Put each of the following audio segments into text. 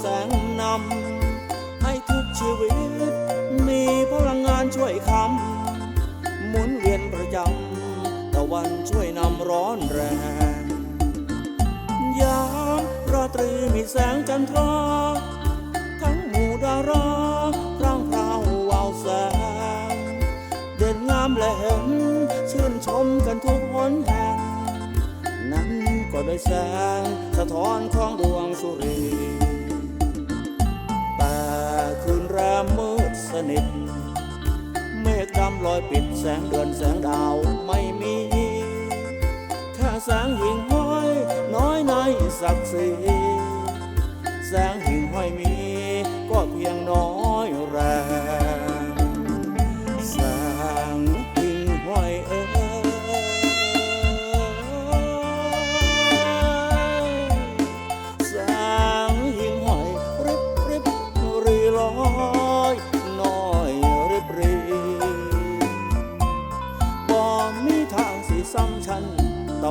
แสงนำ ให้ทุกชีวิต มีพลังงานช่วยคำหมุนเวียนประจำตะวันช่วยนำร้อนแรง ยามราตรีมีแสงจันทราทั้งหมู่ดาราพร่างพราววาวแสง เด่นงามและเหลมชื่นชมกันทุกหนแห่งนั้นก็ด้วยแสงสะท้อนของดวงสุรี รมมืดสนิท เมฆดำลอยปิดแสงเดือนแสงดาวไม่มี แค่แสงหิ่งห้อย น้อยในศักดิ์ศรีแสงหิ่งห้อยมี ก็เพียงน้อยแรง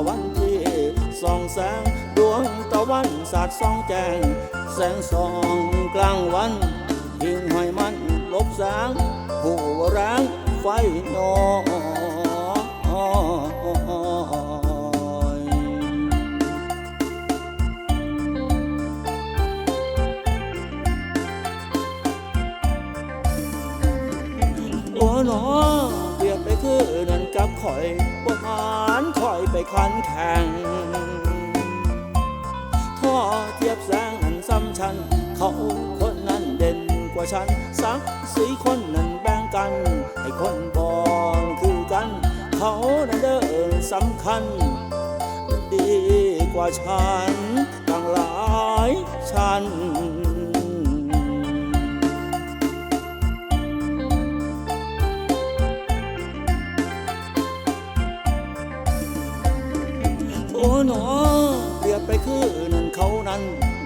ะวันที่ส่องแสงดวงตะวันสาดส่องแจ้งแสงส่องกลางวันหิ่งห้อยมันลบแสงผู้แรงไฟนอน อนั่นกับข่อยบ่หานข่อยไปคันแข่งท่อเทียบแสงนั้นซ้ำฉัน เขาคนนั้นเด่นกว่าฉัน สักสีคนนั้นแบ่งกัน ให้คนบอนคือกัน เขานั้นเดินสำคัญ ดีกว่าฉันตั้งหลายชั้น หนอเปรียบไปคือนั่นเขานั้น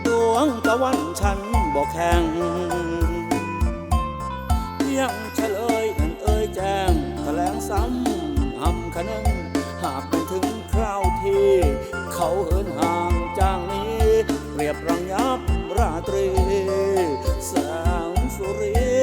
ดวงตะวันฉันบอกแข่งเพียงเฉลยนั่นเอ่ยแจ้งแถลงซ้ำหำคะนึงหากมันถึงคราวที่เขาเหินห่างจางนี้ เปรียบรังยับราตรีแสงสุรี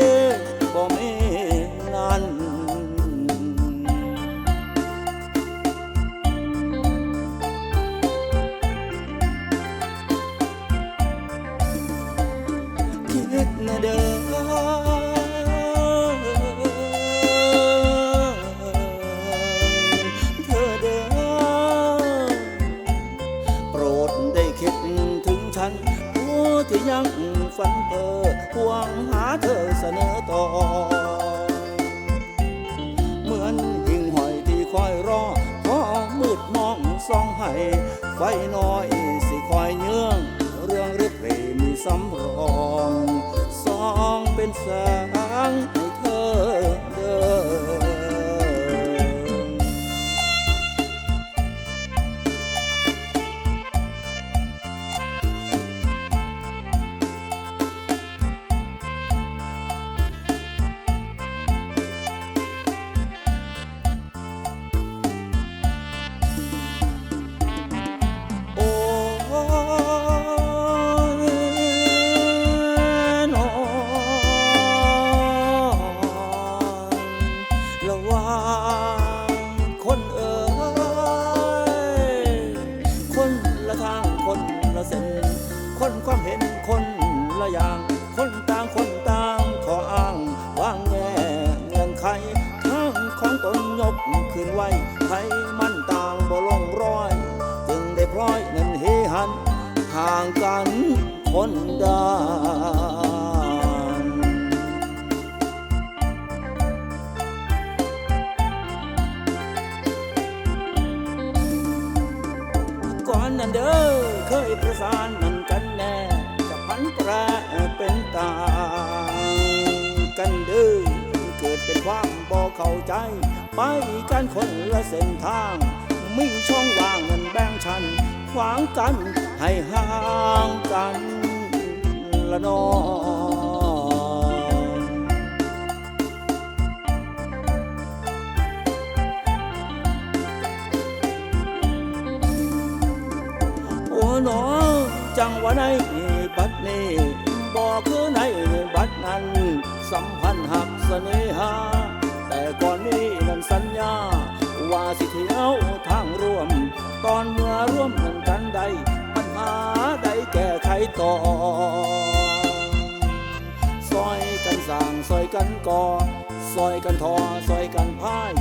ส่องให้ ไฟน้อยสิคอยเนื่อง เรื่องรึกเรมีสำรองสองเป็นแสงางกันคนดานก่อนนั้นเด้อเคยประสานมันกันแน่กับพันแปรเป็นตางกันเด้อเกิดเป็นความบ่เข้าใจ ไปกันคนละเส้นทาง ไมีช่องว่างเงินแบ่งชันขวางกัน ให้ห่างกันละนอโอ้หนอจังหวะในบัดนี้นสัมพันธ์หักเสน่หา แต่ก่อนนี้นั้นสัญญา ว่าสิเที่ยวทางร่วม ตอนเมื่อร่วม ต่อซอยกันสร้างซอยกันก่อซอยกันทอซอยกันพาย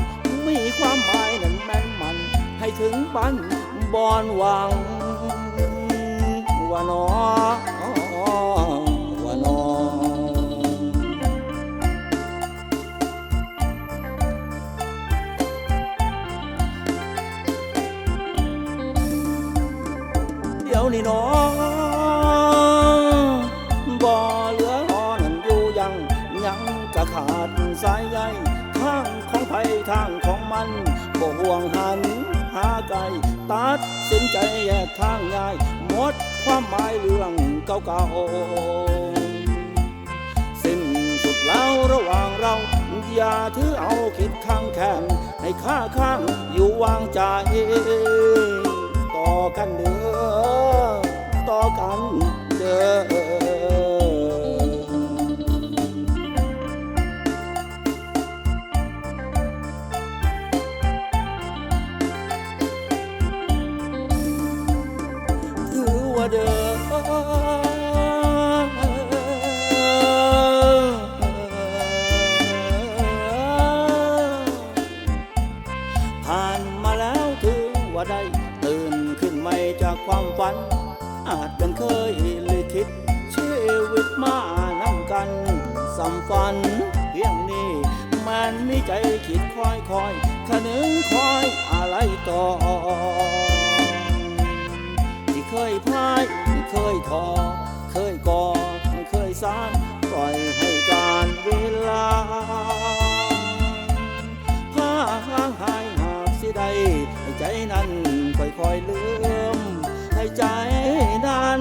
มีความหมายนั้นแม่นมัน ให้ถึงปันบอนหวังว่าน้อว่าน้อเดี๋ยวนี้น้อง ทางของมันบ่ห่วงหันหาไกลตัดสินใจแยกทางง่ายหมดความหมายเรื่องเก่าๆสิ้นสุดแล้วระหว่างเราอย่าถือเอาคิดข้างแข่งให้ค่าข้างอยู่วางใจต่อกันเด้อต่อกันเด้อ เด้อผ่านมาแล้วถือว่าได้ ตื่นขึ้นใหม่จากความฝัน อาจเป็นเคยลิขิตชีวิตมานำกันสำฝันเพียงนี้มันมีใจคิดคอยคอยขนึงคอยอะไรต่อ ที่เคยพายที่เคยทอเคยกอดเคยสานปล่อยให้การเวลาพาหางหายหากสิใดให้ใจนั้นค่อยๆลืมให้ใจนั้น